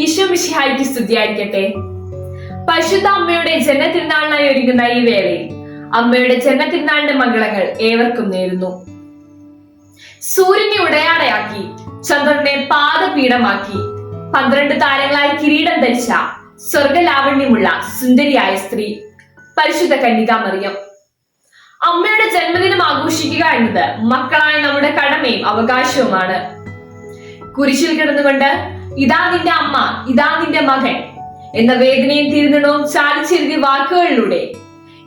ഈശോ മിശിഹായിക്ക് സ്തുതിയായിരിക്കട്ടെ. പരിശുദ്ധ അമ്മയുടെ ജനതിരുനാളിനായി ഒരുങ്ങുന്ന ഈ വേളയിൽ അമ്മയുടെ ജനതിരുനാളിന്റെ മംഗളങ്ങൾ ഏവർക്കും നേരുന്നു. സൂര്യനെ ഉടയാടയാക്കി ചന്ദ്രനെ പാദപീഠമാക്കി പന്ത്രണ്ട് താരങ്ങളായി കിരീടം ധരിച്ച സ്വർഗലാവണ്യമുള്ള സുന്ദരിയായ സ്ത്രീ പരിശുദ്ധ കന്യകാമറിയം അമ്മയുടെ ജന്മദിനം ആഘോഷിക്കുക എന്നത് മക്കളായ നമ്മുടെ കടമയും അവകാശവുമാണ്. കുരിശിൽ കിടന്നുകൊണ്ട് ഇതാ നിന്റെ അമ്മ ഇതാ നിന്റെ മകൻ. എന്ന വേദനയും തിരുനടവും ചാലിച്ചെഴുതിയ വാക്കുകളിലൂടെ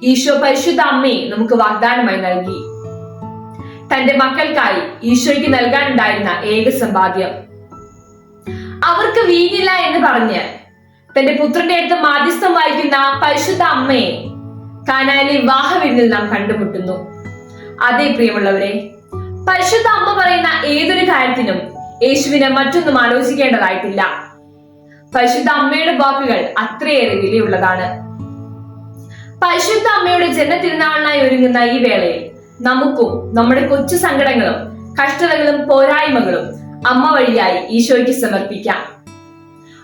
ഈശോ പരിശുദ്ധ അമ്മയെ നമുക്ക് വാഗ്ദാനമായി നൽകി. തന്റെ മക്കൾക്കായി ഈശോയ്ക്ക് നൽകാനുണ്ടായിരുന്ന ഏക സമ്പാദ്യം. അവർക്ക് വീഞ്ഞില്ല എന്ന് പറഞ്ഞ് തന്റെ പുത്രന്റെ അടുത്ത് മാധ്യസ്ഥം വായിക്കുന്ന പരിശുദ്ധ അമ്മയെ കാനായിലെ വിവാഹ വിരുന്നിൽ നാം കണ്ടുമുട്ടുന്നു. അതേ പ്രിയമുള്ളവരെ പരിശുദ്ധ അമ്മ പറയുന്ന ഏതൊരു കാര്യത്തിനും യേശുവിനെ മറ്റൊന്നും ആലോചിക്കേണ്ടതായിട്ടില്ല. പരിശുദ്ധ അമ്മയുടെ വാക്കുകൾ അത്രയേറെ വിലയുള്ളതാണ്. പരിശുദ്ധ അമ്മയുടെ ജന്മതിരുനാളിനായി ഒരുങ്ങുന്ന ഈ വേളയിൽ നമുക്കും നമ്മുടെ കൊച്ചു സങ്കടങ്ങളും കഷ്ടതകളും പോരായ്മകളും അമ്മ വഴിയായി ഈശോയ്ക്ക് സമർപ്പിക്കാം.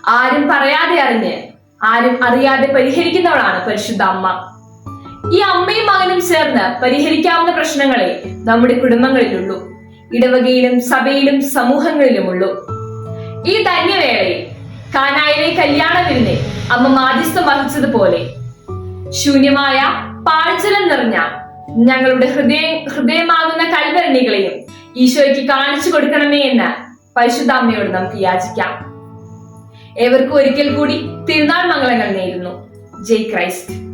ആരും പറയാതെ അറിഞ്ഞ് ആരും അറിയാതെ പരിഹരിക്കുന്നവളാണ് പരിശുദ്ധ അമ്മ. ഈ അമ്മയും മകനും ചേർന്ന് പരിഹരിക്കാവുന്ന പ്രശ്നങ്ങളെ നമ്മുടെ കുടുംബങ്ങളിലുള്ളൂ. ഇടവകയിലും സഭയിലും സമൂഹങ്ങളിലും സമൂഹങ്ങളിലുമുള്ളൂ. ഈ ധന്യവേളയിൽ കാനായിലെ കല്യാണ അമ്മ മാധ്യസ്ഥം വഹിച്ചതുപോലെ ശൂന്യമായ പാഴ്ചലം നിറഞ്ഞ ഞങ്ങളുടെ ഹൃദയ ഹൃദയമാകുന്ന കൽവരണികളെയും ഈശോയ്ക്ക് കാണിച്ചു കൊടുക്കണമേ എന്ന് പരിശുദ്ധ അമ്മയോട് നമുക്ക് യാചിക്കാം. ഏവർക്കും ഒരിക്കൽ കൂടി തിരുനാൾ മംഗളങ്ങൾ നേരുന്നു. ജയ് ക്രൈസ്റ്റ്.